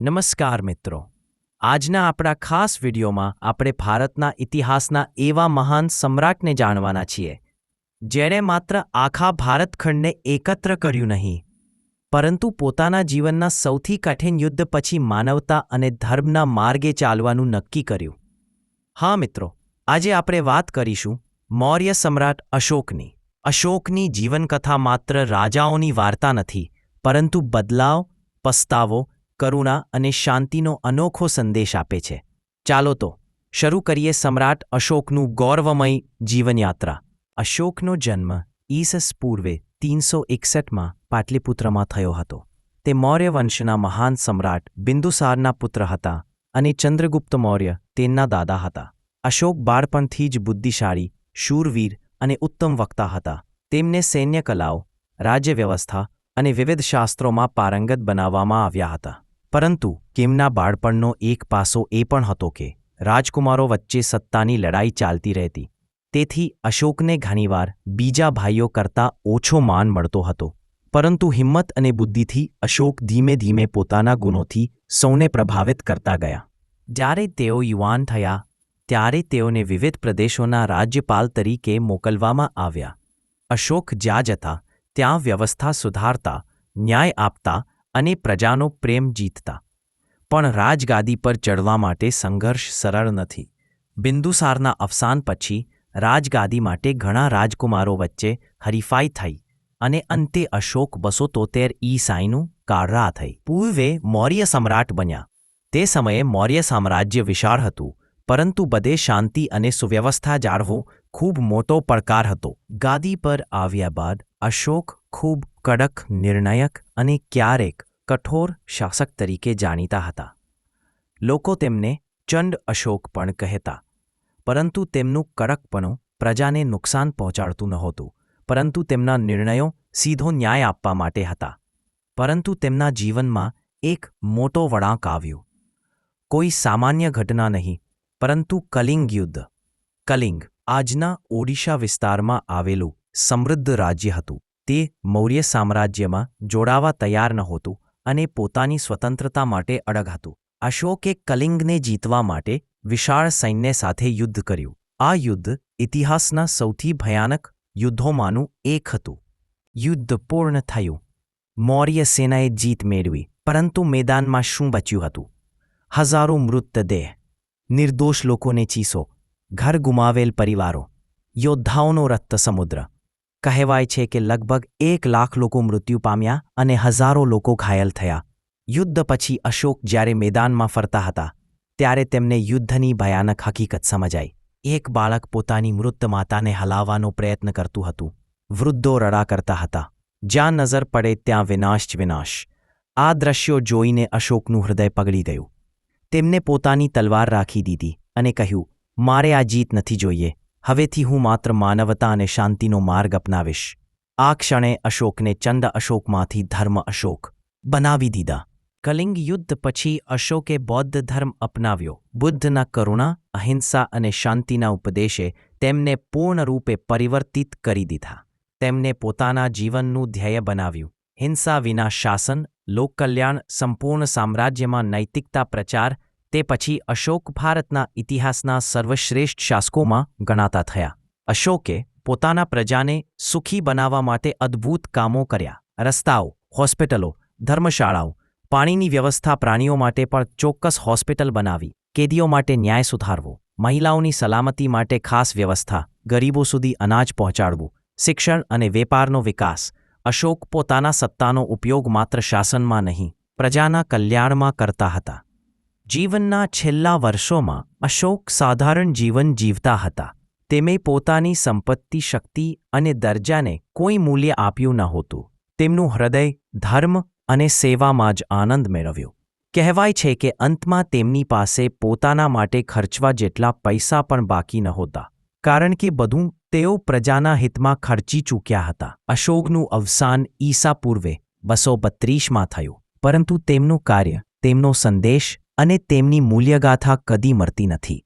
નમસ્કાર મિત્રો. આજના આપણા ખાસ વિડીયોમાં આપણે ભારતના ઇતિહાસના એવા મહાન સમ્રાટને જાણવાના છીએ, જેણે માત્ર આખા ભારતખંડને એકત્ર કર્યું નહીં, પરંતુ પોતાના જીવનના સૌથી કઠિન યુદ્ધ પછી માનવતા અને ધર્મના માર્ગે ચાલવાનું નક્કી કર્યું. હા મિત્રો, આજે આપણે વાત કરીશું મૌર્ય સમ્રાટ અશોકની. અશોકની જીવનકથા માત્ર રાજાઓની વાર્તા નથી, પરંતુ બદલાવ, પસ્તાવો કરુણા અને શાંતિનો અનોખો સંદેશ આપે છે. ચાલો તો, શરૂ કરીએ સમ્રાટ અશોકનું ગૌરવમય જીવનયાત્રા. અશોકનો જન્મ ઈસસ પૂર્વે તીનસો એકસઠમાં પાટલીપુત્રમાં થયો હતો. તે મૌર્ય વંશના મહાન સમ્રાટ બિંદુસારના પુત્ર હતા અને ચંદ્રગુપ્ત મૌર્ય તેમના દાદા હતા. અશોક બાળપણથી જ બુદ્ધિશાળી, શૂરવીર અને ઉત્તમ વક્તા હતા. તેમને સૈન્ય કલાઓ રાજ્ય વ્યવસ્થા અને વિવિધ શાસ્ત્રોમાં પારંગત બનાવવામાં આવ્યા હતા. પરંતુ કેમના બાળપણનો એક પાસો એ પણ હતો કે રાજકુમારો વચ્ચે સત્તાની લડાઈ ચાલતી રહેતી. તેથી અશોકને ઘણીવાર બીજા ભાઈઓ કરતાં ઓછો માન મળતો હતો. પરંતુ હિંમત અને બુદ્ધિથી અશોક ધીમે ધીમે પોતાના ગુણોથી સૌને પ્રભાવિત કરતા ગયા. જ્યારે તેઓ યુવાન થયા, ત્યારે તેઓને વિવિધ પ્રદેશોના રાજ્યપાલ તરીકે મોકલવામાં આવ્યા. અશોક જ્યાં જતા, ત્યાં વ્યવસ્થા સુધારતા, ન્યાય આપતા અને પ્રજાનો પ્રેમ જીતતા. પણ રાજગાદી પર ચડવા માટે સંઘર્ષ સરળ નથી. બિંદુસારના અવસાન પછી રાજગાદી માટે ઘણા રાજકુમારો વચ્ચે હરીફાઈ થઈ અને અંતે અશોક બસો તોતેર ઈસાઈનું કાળરા થઈ. પૂર્વે મૌર્ય સમ્રાટ બન્યા. તે સમયે મૌર્ય સામ્રાજ્ય વિશાળ હતું, પરંતુ બધે શાંતિ અને સુવ્યવસ્થા જાળવો ખૂબ મોટો પડકાર હતો. ગાદી પર આવ્યા બાદ અશોક ખૂબ કડક, નિર્ણાયક અને ક્યારેક કઠોર શાસક તરીકે જાણીતા હતા. લોકો તેમને ચંડ અશોક પણ કહેતા, પરંતુ તેમનું કડકપણું પ્રજાને નુકસાન પહોંચાડતું નહોતું, પરંતુ તેમના નિર્ણયો સીધો ન્યાય આપવા માટે હતા. પરંતુ તેમના જીવનમાં એક મોટો વળાંક આવ્યો. કોઈ સામાન્ય ઘટના નહીં, પરંતુ કલિંગ યુદ્ધ. કલિંગ આજના ઓડિશા વિસ્તારમાં આવેલું સમૃદ્ધ રાજ્ય હતું. તે મૌર્ય સામ્રાજ્યમાં જોડાવા તૈયાર નહોતું અને પોતાની સ્વતંત્રતા માટે અડગ હતું. અશોકે કલિંગને જીતવા માટે વિશાળ સૈન્ય સાથે યુદ્ધ કર્યું. આ યુદ્ધ ઇતિહાસના સૌથી ભયાનક યુદ્ધોમાંનું એક હતું. યુદ્ધ પૂર્ણ થયું. મૌર્ય સેનાએ જીત મેળવી, પરંતુ મેદાનમાં શું બચ્યું હતું? હજારો મૃતદેહ નિર્દોષ લોકોને ચીસો, ઘર ગુમાવેલ પરિવારો, યોદ્ધાઓનો રક્ત સમુદ્ર કહેવાય છે કે લગભગ એક લાખ લોકો મૃત્યુ પામ્યા અને હજારો લોકો ઘાયલ થયા. યુદ્ધ પછી અશોક જ્યારે મેદાનમાં ફરતા હતા, ત્યારે તેમને યુદ્ધની ભયાનક હકીકત સમજાઈ. એક બાળક પોતાની મૃત માતાને હલાવવાનો પ્રયત્ન કરતું હતું. વૃદ્ધો રડા કરતા હતા. જ્યાં નજર પડે ત્યાં વિનાશ જ વિનાશ. આ દ્રશ્યો જોઈને અશોકનું હૃદય પગડી ગયું. તેમને પોતાની તલવાર રાખી દીધી અને કહ્યું, મારે આ જીત નથી જોઈએ. હવેથી હું માત્ર માનવતા અને શાંતિનો માર્ગ અપનાવીશ. આ ક્ષણે અશોકને ચંદ અશોકમાંથી ધર્મ અશોક બનાવી દીધા. કલિંગ યુદ્ધ પછી અશોકે બૌદ્ધ ધર્મ અપનાવ્યો. બુદ્ધના કરુણા, અહિંસા અને શાંતિના ઉપદેશે તેમને પૂર્ણરૂપે પરિવર્તિત કરી દીધા. તેમને પોતાના જીવનનું ધ્યેય બનાવ્યું. હિંસા વિના શાસન, લોકકલ્યાણ, સંપૂર્ણ સામ્રાજ્યમાં નૈતિકતા પ્રચાર તે પછી અશોક ભારતના ઇતિહાસના સર્વશ્રેષ્ઠ શાસકોમાં ગણાતા થયા. અશોકે પોતાના પ્રજાને સુખી બનાવવા માટે અદ્ભુત કામો કર્યા. રસ્તાઓ, હોસ્પિટલો, ધર્મશાળાઓ, પાણીની વ્યવસ્થા પ્રાણીઓ માટે પણ ચોક્કસ હોસ્પિટલ બનાવી, કેદીઓ માટે ન્યાય સુધારવો, મહિલાઓની સલામતી માટે ખાસ વ્યવસ્થા, ગરીબો સુધી અનાજ પહોંચાડવું, શિક્ષણ અને વેપારનો વિકાસ. અશોક પોતાના સત્તાનો ઉપયોગ માત્ર શાસનમાં નહીં, પ્રજાના કલ્યાણમાં કરતા હતા. જીવનના છેલ્લા વર્ષોમાં અશોક સાધારણ જીવન જીવતા હતા. તેમે પોતાની સંપત્તિ, શક્તિ અને દરજાને કોઈ મૂલ્ય આપ્યું નહોતું તેમનું હૃદય, ધર્મ અને સેવામાં જ આનંદ મેળવ્યો. કહેવાય છે કે અંતમાં તેમની પાસે પોતાના માટે ખર્ચવા જેટલા પૈસા પણ બાકી નહોતા કારણ કે બધું તેઓ પ્રજાના હિતમાં ખર્ચી ચૂક્યા હતા. અશોકનું અવસાન ઈસા પૂર્વે બસો બત્રીસમાં થયું. પરંતુ તેમનું કાર્ય, તેમનો સંદેશ અને તેમની મૂલ્યગાથા કદી મરતી નથી.